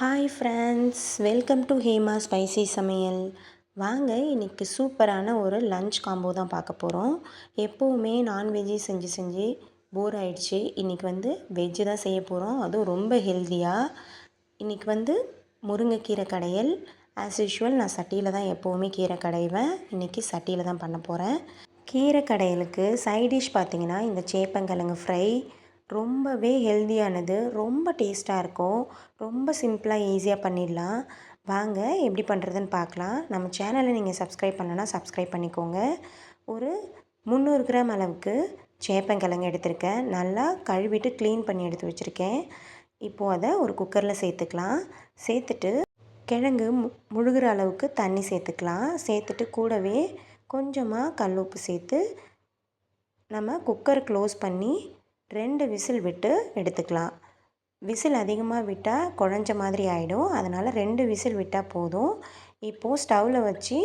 Hi friends welcome to Hema spicy சமையல் வாங்க இன்றைக்கி சூப்பரான ஒரு லஞ்ச் காம்போ தான் பார்க்க போகிறோம் எப்போவுமே நான்வெஜ்ஜு செஞ்சு செஞ்சு போர் ஆயிடுச்சு. இன்றைக்கி வந்து வெஜ்ஜு தான் செய்ய போகிறோம் அதுவும் ரொம்ப ஹெல்த்தியாக இன்றைக்கி வந்து முருங்கைக்கீரை கடையல். ஆஸ் யூஷுவல் நான் சட்டியில் தான் எப்போவுமே கீரை கடைவேன். இன்றைக்கி சட்டியில் தான் பண்ண போகிறேன் கீரை கடையலுக்கு சைடிஷ் பார்த்திங்கன்னா இந்த சேப்பங்கிழங்கு ஃப்ரை ரொம்பவே ஹெல்தியானது ரொம்ப டேஸ்ட்டாக இருக்கும். ரொம்ப சிம்பிளாக ஈஸியாக பண்ணிடலாம். வாங்க எப்படி பண்ணுறதுன்னு பார்க்கலாம். நம்ம சேனலை நீங்கள் சப்ஸ்கிரைப் பண்ணலன்னா சப்ஸ்கிரைப் பண்ணிக்கோங்க. ஒரு முந்நூறு கிராம் அளவுக்கு சேப்பங்கிழங்கு எடுத்திருக்கேன். நல்லா கழுவிட்டு க்ளீன் பண்ணி எடுத்து வச்சுருக்கேன். இப்போது அதை ஒரு குக்கரில் சேர்த்துக்கலாம். சேர்த்துட்டு கிழங்கு மு முழுகிற அளவுக்கு தண்ணி சேர்த்துக்கலாம். சேர்த்துட்டு கூடவே கொஞ்சமாக கல் உப்பு சேர்த்து நம்ம குக்கர் க்ளோஸ் பண்ணி ரெண்டு விசில் விட்டு எடுத்துக்கலாம். விசில் அதிகமாக விட்டால் குழஞ்ச மாதிரி ஆகிடும் அதனால் ரெண்டு விசில் விட்டால் போதும். இப்போது ஸ்டவ்வில் வச்சு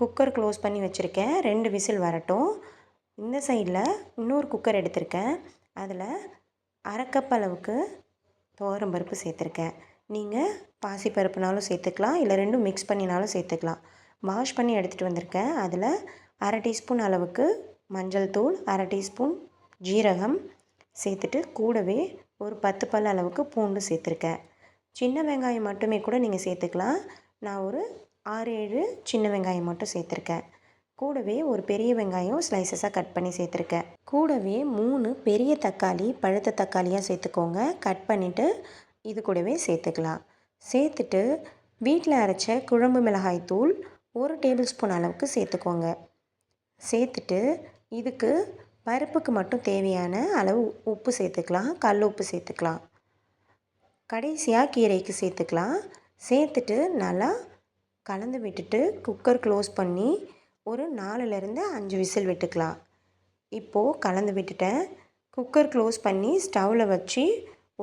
குக்கர் க்ளோஸ் பண்ணி வச்சுருக்கேன். ரெண்டு விசில் வரட்டும். இந்த சைடில் இன்னொரு குக்கர் எடுத்திருக்கேன். அதில் அரைக்கப் அளவுக்கு துவரம் பருப்பு சேர்த்துருக்கேன். நீங்கள் பாசிப்பருப்புனாலும் சேர்த்துக்கலாம். இல்லை ரெண்டும் மிக்ஸ் பண்ணினாலும் சேர்த்துக்கலாம். வாஷ் பண்ணி எடுத்துகிட்டு வந்திருக்கேன். அதில் அரை டீஸ்பூன் அளவுக்கு மஞ்சள் தூள் அரை டீஸ்பூன் ஜீரகம் சேர்த்துட்டு கூடவே ஒரு பத்து பல் அளவுக்கு பூண்டு சேர்த்துருக்கேன். சின்ன வெங்காயம் மட்டுமே கூட நீங்கள் சேர்த்துக்கலாம். நான் ஒரு ஆறு ஏழு சின்ன வெங்காயம் மட்டும் சேர்த்துருக்கேன். கூடவே ஒரு பெரிய வெங்காயம் ஸ்லைசஸாக கட் பண்ணி சேர்த்துருக்கேன். கூடவே மூணு பெரிய தக்காளி பழுத்த தக்காளியாக சேர்த்துக்கோங்க. கட் பண்ணிவிட்டு இது கூடவே சேர்த்துக்கலாம். சேர்த்துட்டு வீட்டில் அரைச்ச குழம்பு மிளகாய் தூள் ஒரு டேபிள் ஸ்பூன் அளவுக்கு சேர்த்துக்கோங்க. சேர்த்துட்டு இதுக்கு பருப்புக்கு மட்டும் தேவையான அளவு உப்பு சேர்த்துக்கலாம். கல் உப்பு சேர்த்துக்கலாம். கடைசியாக கீரைக்கு சேர்த்துக்கலாம். சேர்த்துட்டு நல்லா கலந்து விட்டுட்டு குக்கர் க்ளோஸ் பண்ணி ஒரு நாலுலேருந்து அஞ்சு விசில் விட்டுக்கலாம். இப்போது கலந்து விட்டுட்டேன் குக்கர் க்ளோஸ் பண்ணி ஸ்டவ்வில் வச்சு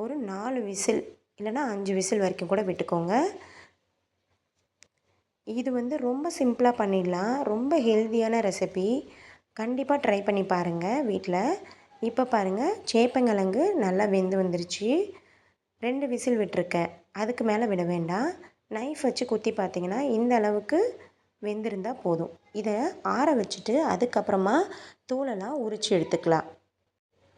ஒரு நாலு விசில் இல்லைனா அஞ்சு விசில் வரைக்கும் கூட விட்டுக்கோங்க. இது வந்து ரொம்ப சிம்பிளாக பண்ணிடலாம். ரொம்ப ஹெல்த்தியான ரெசிபி கண்டிப்பாக ட்ரை பண்ணி பாருங்கள் வீட்டில் இப்போ பாருங்கள் சேப்பங்கிழங்கு நல்லா வெந்து வந்துருச்சு. ரெண்டு விசில் விட்டுருக்கேன் அதுக்கு மேலே விட வேண்டாம். நைஃப் வச்சு குத்தி பார்த்தீங்கன்னா இந்த அளவுக்கு வெந்திருந்தால் போதும். இதை ஆற வச்சுட்டு அதுக்கப்புறமா தூளெல்லாம் உரித்து எடுத்துக்கலாம்.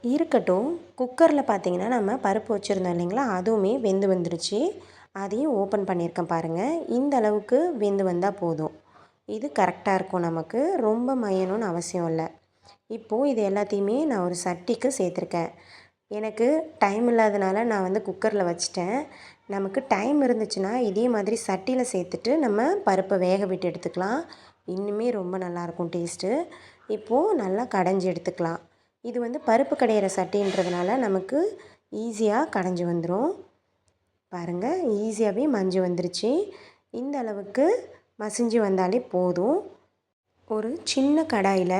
இருக்கட்டும் குக்கரில் பார்த்தீங்கன்னா நம்ம பருப்பு வச்சுருந்தோம் இல்லைங்களா அதுவுமே வெந்து வந்துருச்சு. அதையும் ஓப்பன் பண்ணியிருக்கேன் பாருங்கள் இந்த அளவுக்கு வெந்து வந்தால் போதும். இது கரெக்டாக இருக்கும் நமக்கு. ரொம்ப மையணும்னு அவசியம் இல்லை. இப்போது இது எல்லாத்தையுமே நான் ஒரு சட்டிக்கு சேர்த்துருக்கேன். எனக்கு டைம் இல்லாதனால நான் வந்து குக்கரில் வச்சுட்டேன். நமக்கு டைம் இருந்துச்சுன்னா இதே மாதிரி சட்டியில் சேர்த்துட்டு நம்ம பருப்பை வேக விட்டு எடுத்துக்கலாம். இன்னுமே ரொம்ப நல்லாயிருக்கும் டேஸ்ட்டு இப்போது நல்லா கடைஞ்சி எடுத்துக்கலாம். இது வந்து பருப்பு கடையிற சட்டின்றதுனால நமக்கு ஈஸியாக கடைஞ்சி வந்துடும் பாருங்கள் ஈஸியாகவே மஞ்சு வந்துருச்சு. இந்த அளவுக்கு மசிஞ்சு வந்தாலே போதும். ஒரு சின்ன கடாயில்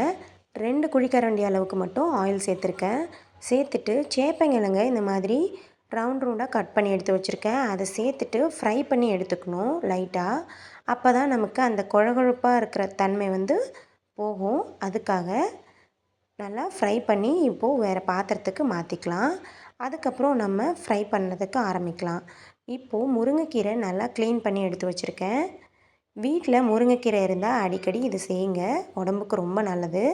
ரெண்டு குழிக்கரண்டி அளவுக்கு மட்டும் ஆயில் சேர்த்துருக்கேன். சேர்த்துட்டு சேப்பங்கிழங்க இந்த மாதிரி ரவுண்ட் ரவுண்டாக கட் பண்ணி எடுத்து வச்சுருக்கேன். அதை சேர்த்துட்டு ஃப்ரை பண்ணி எடுத்துக்கணும் லைட்டாக அப்போ தான் நமக்கு அந்த குழகுழப்பாக இருக்கிற தன்மை வந்து போகும். அதுக்காக நல்லா ஃப்ரை பண்ணி இப்போது வேறு பாத்திரத்துக்கு மாற்றிக்கலாம் அதுக்கப்புறம் நம்ம ஃப்ரை பண்ணதுக்கு ஆரம்பிக்கலாம். இப்போது முருங்கைக்கீரை நல்லா க்ளீன் பண்ணி எடுத்து வச்சுருக்கேன். வீட்டில் முருங்கைக்கீரை இருந்தால் அடிக்கடி இது செய்யுங்க. உடம்புக்கு ரொம்ப நல்லது.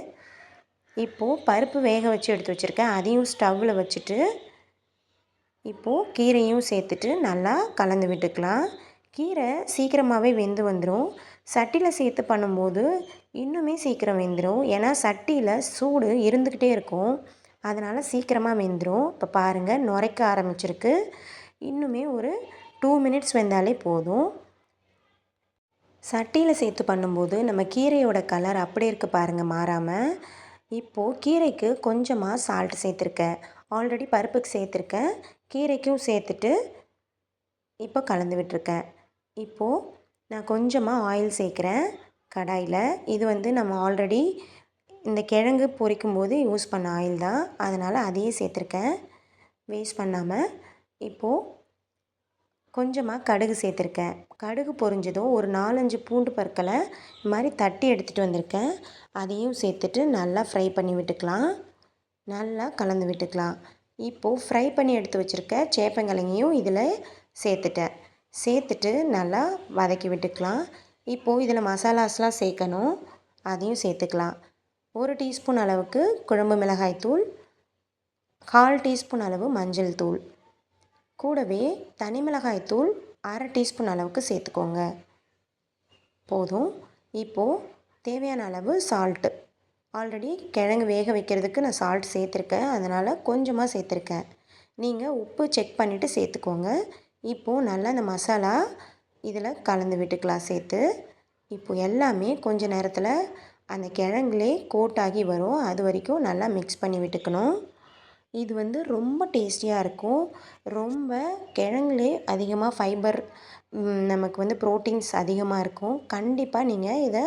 இப்போது பருப்பு வேக வச்சு எடுத்து வச்சுருக்கேன். அதையும் ஸ்டவ்வில் வச்சுட்டு இப்போது கீரையும் சேர்த்துட்டு நல்லா கலந்து விட்டுக்கலாம். கீரை சீக்கிரமாகவே வெந்து வந்துடும் சட்டியில் சேர்த்து பண்ணும்போது இன்னுமே சீக்கிரம் வெந்துடும் ஏன்னா சட்டியில் சூடு இருந்துக்கிட்டே இருக்கும். அதனால் சீக்கிரமாக வெந்துடும் இப்போ பாருங்கள் நுரைக்க ஆரம்பிச்சிருக்கு. இன்னுமே ஒரு டூ மினிட்ஸ் வெந்தாலே போதும். சட்டியில் சேர்த்து பண்ணும்போது நம்ம கீரையோட கலர் அப்படியே இருக்குது பாருங்கள் மாறாமல் இப்போது கீரைக்கு கொஞ்சமாக சால்ட் சேர்த்துருக்கேன். ஆல்ரெடி பருப்புக்கு சேர்த்துருக்கேன். கீரைக்கும் சேர்த்துட்டு இப்போ கலந்து விட்டுருக்கேன். இப்போது நான் கொஞ்சமாக ஆயில் சேர்க்குறேன் கடாயில். இது வந்து நம்ம ஆல்ரெடி இந்த கிழங்கு பொரிக்கும் போது யூஸ் பண்ண ஆயில் தான். அதனால் அதையே சேர்த்துருக்கேன். வேஸ்ட் பண்ணாமல் இப்போது கொஞ்சமாக கடுகு சேர்த்துருக்கேன். கடுகு பொரிஞ்சதும் ஒரு நாலஞ்சு பூண்டு பற்களை இது மாதிரி தட்டி எடுத்துகிட்டு வந்திருக்கேன். அதையும் சேர்த்துட்டு நல்லா ஃப்ரை பண்ணி விட்டுக்கலாம். நல்லா கலந்து விட்டுக்கலாம். இப்போது ஃப்ரை பண்ணி எடுத்து வச்சுருக்க சேப்பங்கிழங்கையும் இதில் சேர்த்துட்டேன். சேர்த்துட்டு நல்லா வதக்கி விட்டுக்கலாம். இப்போது இதில் மசாலாஸ்லாம் சேர்க்கணும். அதையும் சேர்த்துக்கலாம். ஒரு டீஸ்பூன் அளவுக்கு குழம்பு மிளகாய் தூள் கால் டீஸ்பூன் அளவு மஞ்சள் தூள். கூடவே தனிமிளகாய் தூள் அரை டீஸ்பூன் அளவுக்கு சேர்த்துக்கோங்க. போதும். இப்போது தேவையான அளவு சால்ட்டு ஆல்ரெடி கிழங்கு வேக வைக்கிறதுக்கு நான் சால்ட் சேர்த்துருக்கேன். அதனால் கொஞ்சமாக சேர்த்துருக்கேன். நீங்கள் உப்பு செக் பண்ணிவிட்டு சேர்த்துக்கோங்க. இப்போது நல்லா அந்த மசாலா இதில் கலந்து விட்டுக்கலாம் சேர்த்து. இப்போது எல்லாமே கொஞ்ச நேரத்தில் அந்த கிழங்குலே கோட் ஆகி வரும். அது வரைக்கும் நல்லா மிக்ஸ் பண்ணி விட்டுக்கணும். இது வந்து ரொம்ப டேஸ்டியாக இருக்கும். ரொம்ப கிழங்குலே அதிகமாக ஃபைபர் நமக்கு வந்து ப்ரோட்டீன்ஸ் அதிகமாக இருக்கும். கண்டிப்பாக நீங்கள் இதை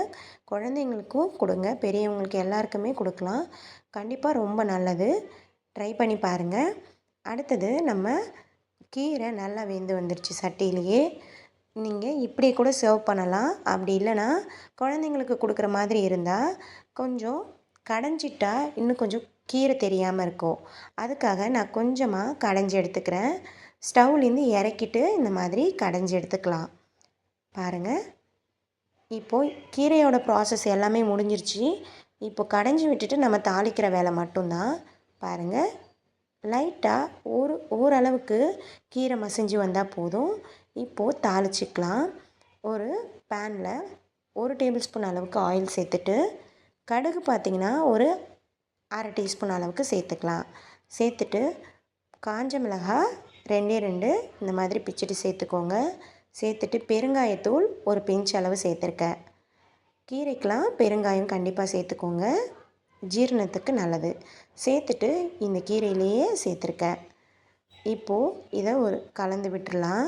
குழந்தைங்களுக்கும் கொடுங்க. பெரியவங்களுக்கு எல்லாருக்குமே கொடுக்கலாம். கண்டிப்பாக ரொம்ப நல்லது. ட்ரை பண்ணி பாருங்கள் அடுத்தது நம்ம கீரை நல்லா வெந்து வந்துருச்சு சட்டியிலேயே. நீங்கள் இப்படி கூட சர்வ் பண்ணலாம். அப்படி இல்லைன்னா குழந்தைங்களுக்கு கொடுக்குற மாதிரி இருந்தால் கொஞ்சம் கடைஞ்சிட்டா இன்னும் கொஞ்சம் கீரை தெரியாமல் இருக்கும். அதுக்காக நான் கொஞ்சமாக கடைஞ்சி எடுத்துக்கிறேன். ஸ்டவ்லேருந்து இறக்கிட்டு இந்த மாதிரி கடைஞ்சி எடுத்துக்கலாம். பாருங்கள் இப்போது கீரையோட ப்ராசஸ் எல்லாமே முடிஞ்சிருச்சு. இப்போ கடைஞ்சி விட்டுட்டு நம்ம தாளிக்கிற வேலை மட்டும்தான். பாருங்கள் லைட்டாக ஒரு ஓரளவுக்கு கீரை மசிஞ்சு வந்தால் போதும். இப்போது தாளிச்சிக்கலாம். ஒரு பேனில் ஒரு டேபிள் ஸ்பூன் அளவுக்கு ஆயில் சேர்த்துட்டு கடுகு பார்த்திங்கன்னா ஒரு அரை டீஸ்பூன் அளவுக்கு சேர்த்துக்கலாம். சேர்த்துட்டு காஞ்ச மிளகாய் ரெண்டே ரெண்டு இந்த மாதிரி பிச்சுட்டு சேர்த்துக்கோங்க. சேர்த்துட்டு பெருங்காயத்தூள் ஒரு பிஞ்ச் அளவு சேர்த்துருக்கேன். கீரைக்கெலாம் பெருங்காயம் கண்டிப்பாக சேர்த்துக்கோங்க. ஜீரணத்துக்கு நல்லது. சேர்த்துட்டு இந்த கீரையிலேயே சேர்த்துருக்கேன். இப்போது இதை ஒரு கலந்து விட்டுடலாம்.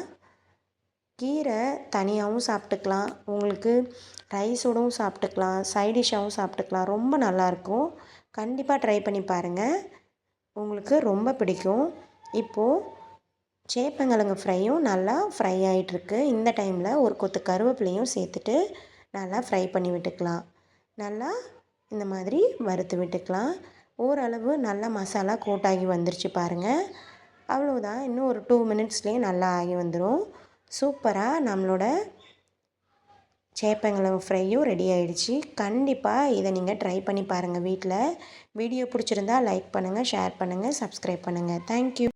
கீரை தனியாகவும் சாப்பிட்டுக்கலாம். உங்களுக்கு ரைஸோடவும் சாப்பிட்டுக்கலாம். சைடிஷ்ஷாகவும் சாப்பிட்டுக்கலாம். ரொம்ப நல்லாயிருக்கும் கண்டிப்பாக ட்ரை பண்ணி பாருங்கள் உங்களுக்கு ரொம்ப பிடிக்கும். இப்போது சேப்பங்கிழங்கு ஃப்ரையும் நல்லா ஃப்ரை ஆகிட்டுருக்கு இந்த டைமில் ஒரு கொத்து கருவேப்பிலையும் சேர்த்துட்டு நல்லா ஃப்ரை பண்ணி விட்டுக்கலாம். நல்லா இந்த மாதிரி வறுத்து விட்டுக்கலாம். ஓரளவு நல்லா மசாலா கோட்டாகி வந்துருச்சு பாருங்கள் அவ்வளோதான் இன்னும் ஒரு டூ மினிட்ஸ்லேயே நல்லா ஆகி வந்துடும் சூப்பராக நம்மளோட சேப்பங்கிழங்கு ஃப்ரையும் ரெடி ஆகிடுச்சு கண்டிப்பாக இதை நீங்கள் ட்ரை பண்ணி பாருங்கள் வீட்டில் வீடியோ பிடிச்சிருந்தா லைக் பண்ணுங்கள் ஷேர் பண்ணுங்கள் சப்ஸ்கிரைப் பண்ணுங்கள் தேங்க்யூ